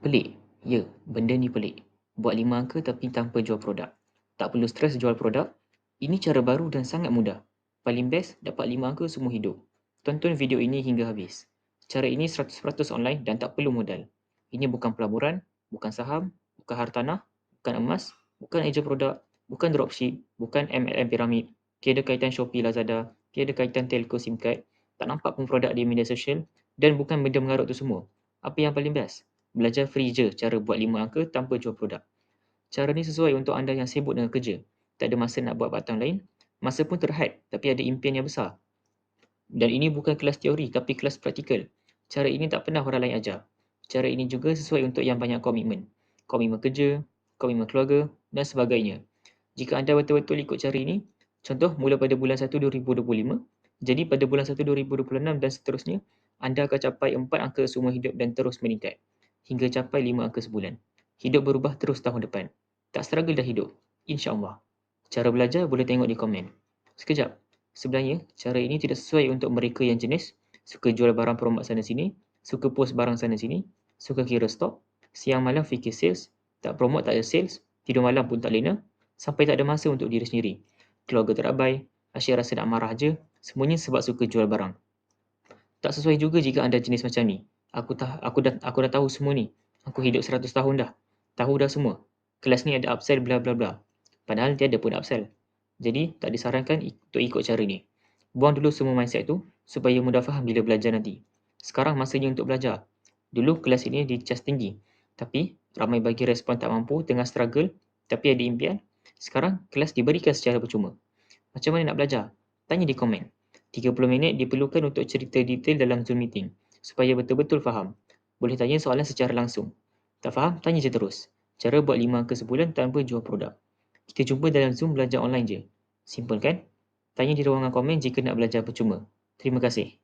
Pelik? Ya, benda ni pelik. Buat 5 angka tapi tanpa jual produk. Tak perlu stres jual produk. Ini cara baru dan sangat mudah. Paling best, dapat 5 angka semua hidup. Tonton video ini hingga habis. Cara ini 100% online dan tak perlu modal. Ini bukan pelaburan, bukan saham, bukan hartanah, bukan emas, bukan eja produk, bukan dropship, bukan MLM piramid. Tiada kaitan Shopee Lazada, tiada kaitan telco SIM card, tak nampak pun produk di media sosial dan bukan benda mengarut tu semua. Apa yang paling best? Belajar free je cara buat 5 angka tanpa jual produk. Cara ni sesuai untuk anda yang sibuk dengan kerja. Tak ada masa nak buat part lain. Masa pun terhad tapi ada impian yang besar. Dan ini bukan kelas teori tapi kelas praktikal. Cara ini tak pernah orang lain ajar. Cara ini juga sesuai untuk yang banyak komitmen. Komitmen kerja, komitmen keluarga dan sebagainya. Jika anda betul-betul ikut cara ini, contoh mula pada bulan 1 2025, jadi pada bulan 1 2026 dan seterusnya, anda akan capai 4 angka semua hidup dan terus meningkat hingga capai 5 angka sebulan. Hidup berubah terus tahun depan. Tak struggle dah hidup. InsyaAllah. Cara belajar boleh tengok di komen. Sekejap. Sebenarnya, cara ini tidak sesuai untuk mereka yang jenis suka jual barang promote sana sini, suka post barang sana sini, suka kira stok, siang malam fikir sales, tak promote tak ada sales, tidur malam pun tak lena, sampai tak ada masa untuk diri sendiri. Keluarga terabai, asyik rasa nak marah je, semuanya sebab suka jual barang. Tak sesuai juga jika anda jenis macam ni. Aku dah aku dah aku dah tahu semua ni. Aku hidup 100 tahun dah. Tahu dah semua. Kelas ni ada upsell bla bla bla. Padahal tiada pun upsell. Jadi tak disarankan untuk ikut cara ni. Buang dulu semua mindset tu supaya mudah faham bila belajar nanti. Sekarang masanya untuk belajar. Dulu kelas ini dicas tinggi. Tapi ramai bagi respon tak mampu tengah struggle tapi ada impian. Sekarang kelas diberikan secara percuma. Macam mana nak belajar? Tanya di komen. 30 minit diperlukan untuk cerita detail dalam Zoom meeting supaya betul-betul faham. Boleh tanya soalan secara langsung. Tak faham? Tanya je terus. Cara buat 5 angka sebulan tanpa jual produk. Kita jumpa dalam Zoom belajar online je. Simple kan? Tanya di ruangan komen jika nak belajar percuma. Terima kasih.